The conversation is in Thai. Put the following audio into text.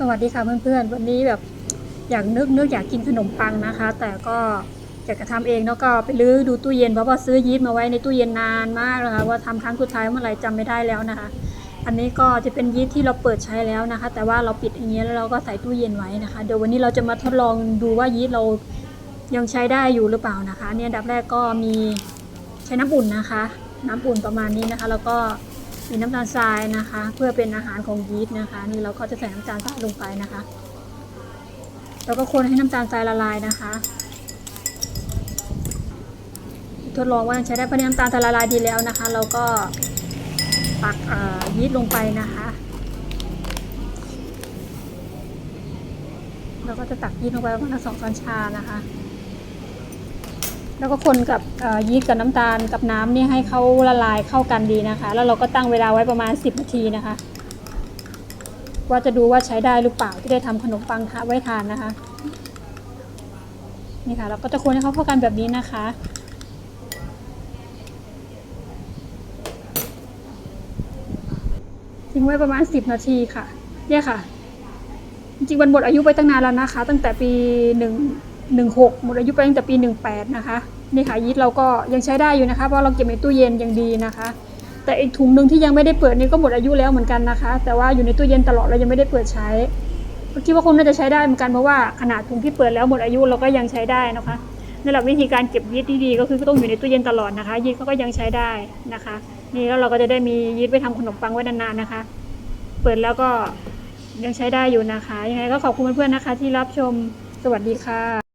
สวัสดีค่ะเพื่อนๆ วันนี้แบบอยากนึกนึกอยากกินขนมปังนะคะ แต่ก็อยากจะทำเองแล้วก็ไปลื้อดูตู้เย็นเพราะว่าซื้อยีสต์มาไว้ในตู้เย็นนานมากนะคะว่าทำครั้งสุดท้ายเมื่อไหร่จำไม่ได้แล้วนะคะ อันนี้ก็จะเป็นยีสต์ที่เราเปิดใช้แล้วนะคะ แต่ว่าเราปิดอย่างเงี้ยแล้วเราก็ใส่ตู้เย็นไว้นะคะเดี๋ยววันนี้เราจะมาทดลองดูว่ายีสต์เรายังใช้ได้อยู่หรือเปล่านะคะ เนี่ยดับแรกก็มีใช้น้ำอุ่นนะคะ น้ำอุ่นประมาณนี้นะคะ แล้วก็ มีน้ำตาลทรายนะคะ เพื่อเป็นอาหารของยีสต์นะคะ นี่เราก็จะใส่น้ำตาลทรายลงไปนะคะแล้วก็คนให้น้ำตาลทรายละลายนะคะ ทดลองว่าใช้ได้เพราะน้ำตาลทรายละลายดีแล้วนะคะ เราก็ตักยีสต์ลงไปนะคะเราก็จะตักยีสต์ลงไปประมาณสองช้อนชานะคะ แล้วก็คนกับยีสต์กับน้ำตาลกับน้ำนี่ให้เขาละลายเข้ากันดีนะคะ แล้วเราก็ตั้งเวลาไว้ประมาณ 10 นาทีนะคะ ว่าจะดูว่าใช้ได้หรือเปล่าที่ได้ทำขนมปังทไว้ทานนะคะนี่ค่ะเราก็จะคนให้เขาเข้ากันแบบนี้นะคะทิ้งไว้ประมาณ 10 นาทีค่ะเนี่ยค่ะ จริงๆมันหมดอายุไปตั้งนานแล้วนะคะ ตั้งแต่ปีหนึ่ง หนึ่งหกหมดอายุไปตั้งแต่ปีหนึ่งแปดนะคะ นี่ค่ะยีสต์เราก็ยังใช้ได้อยู่นะคะ เพราะเราเก็บในตู้เย็นยังดีนะคะ แต่อีกถุงหนึ่งที่ยังไม่ได้เปิดนี่ก็หมดอายุแล้วเหมือนกันนะคะ แต่ว่าอยู่ในตู้เย็นตลอดเรายังไม่ได้เปิดใช้คิดว่าคงน่าจะใช้ได้เหมือนกันเพราะว่าขนาดถุงที่เปิดแล้วหมดอายุเราก็ยังใช้ได้นะคะนั่นหละวิธีการเก็บยีสต์ที่ดีก็คือต้องอยู่ในตู้เย็นตลอดนะคะ ยีสต์เขาก็ยังใช้ได้นะคะ นี่แล้วเราก็จะได้มียีสต์ไปทำขนมปังไว้นานๆนะคะ เปิดแล้วก็ยังใช้ได้อยู่นะคะ ยังไงก็ขอบคุณเพื่อนๆนะคะ ที่รับชม สวัสดีค่ะ